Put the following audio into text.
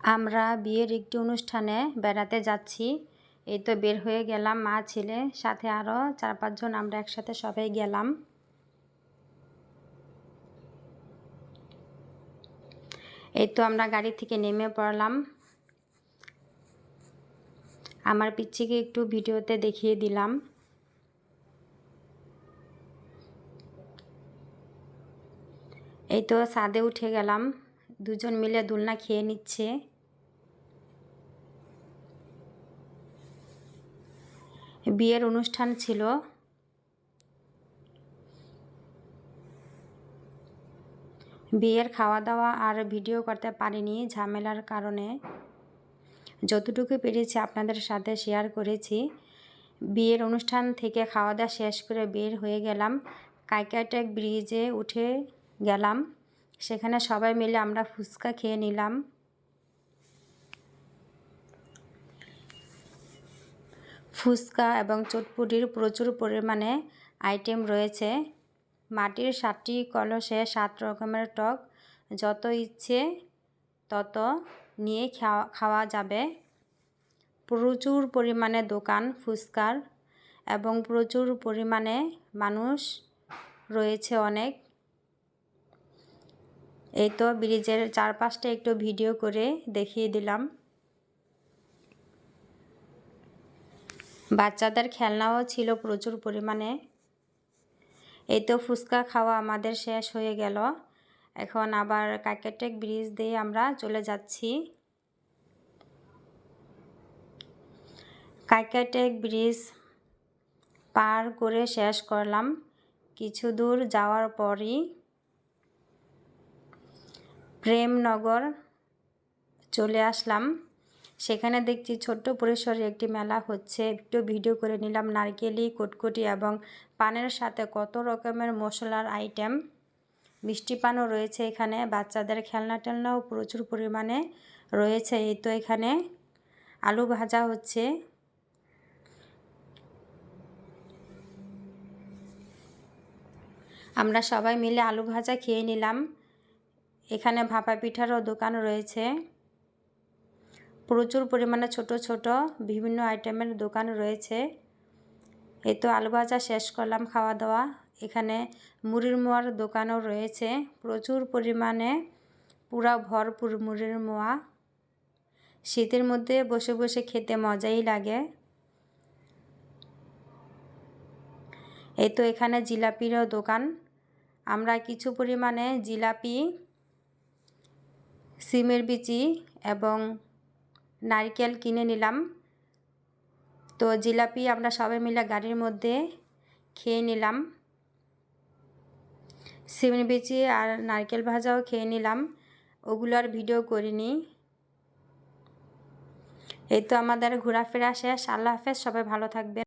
আমরা বিয়ের একটি অনুষ্ঠানে বেড়াতে যাচ্ছি। এই তো বের হয়ে গেলাম, মা, ছেলে, সাথে আরও চার পাঁচজন, আমরা একসাথে সবাই গেলাম। এই তো আমরা গাড়ি থেকে নেমে পড়লাম। আমার পিচ্ছিকে একটু ভিডিওতে দেখিয়ে দিলাম। এই তো সাদে উঠে গেলাম, দুজন মিলে দুলনা খেয়ে নিচ্ছে। বিয়ের অনুষ্ঠান ছিল। বিয়ের খাওয়া দাওয়া আর ভিডিও করতে পারিনি, ঝামেলার কারণে। যতটুকু পেরেছি আপনাদের সাথে শেয়ার করেছি। বিয়ের অনুষ্ঠান থেকে খাওয়া দাওয়া শেষ করে বের হয়ে গেলাম। কাইকাটেক ব্রিজে উঠে গেলাম। সেখানে সবাই মিলে আমরা ফুচকা খেয়ে নিলাম। ফুচকা এবং চটপুটির প্রচুর পরিমাণে আইটেম রয়েছে। মাটির সাতটি কলসে সাত রকমের টক, যত ইচ্ছে তত নিয়ে খাওয়া খাওয়া যাবে। প্রচুর পরিমাণে দোকান ফুচকার এবং প্রচুর পরিমাণে মানুষ রয়েছে অনেক। এই তো ব্রিজের চারপাশটা একটু ভিডিও করে দেখিয়ে দিলাম। বাচ্চাদের খেলনাও ছিল প্রচুর পরিমাণে। এই তো ফুচকা খাওয়া আমাদের শেষ হয়ে গেল। এখন আবার কাকেটেক ব্রিজ দিয়ে আমরা চলে যাচ্ছি। কাকেটেক ব্রিজ পার করে শেষ করলাম। কিছু দূর যাওয়ার পরই প্রেমনগর চলে আসলাম। সেখানে দেখছি ছোট্ট পরিসরে একটি মেলা হচ্ছে। একটু ভিডিও করে নিলাম নারকেলি কটকটি এবং পানের সাথে কত রকমের মশলার আইটেম। মিষ্টি পানও রয়েছে এখানে। বাচ্চাদের খেলনা টেলনাও প্রচুর পরিমাণে রয়েছে। এই তো এখানে আলু ভাজা হচ্ছে। আমরা সবাই মিলে আলু ভাজা খেয়ে নিলাম। এখানে ভাপা পিঠারও দোকান রয়েছে। প্রচুর পরিমাণে ছোট ছোট বিভিন্ন আইটেমের দোকান রয়েছে। এই তো আলু ভাজা শেষ করলাম খাওয়া দাওয়া এখানে মুড়ির মোয়ার দোকানও রয়েছে। প্রচুর পরিমাণে পুরা ভরপুর মুড়ির মোয়া। শীতের মধ্যে বসে বসে খেতে মজাই লাগে। এই তো এখানে জিলাপিরও দোকান। আমরা কিছু পরিমাণে জিলাপি, সিমের বিচি এবং নারকেল কিনে নিলাম। তো জিলাপি আমরা সবাই মিলে গাড়ির মধ্যে খেয়ে নিলাম। সিমনি বিচি আর নারকেল ভাজাও খেয়ে নিলাম। ওগুলো আর ভিডিও করিনি। এই তো আমাদের ঘোরাফেরা শেষ। আল্লাহ হাফেজ, সবাই ভালো থাকবেন।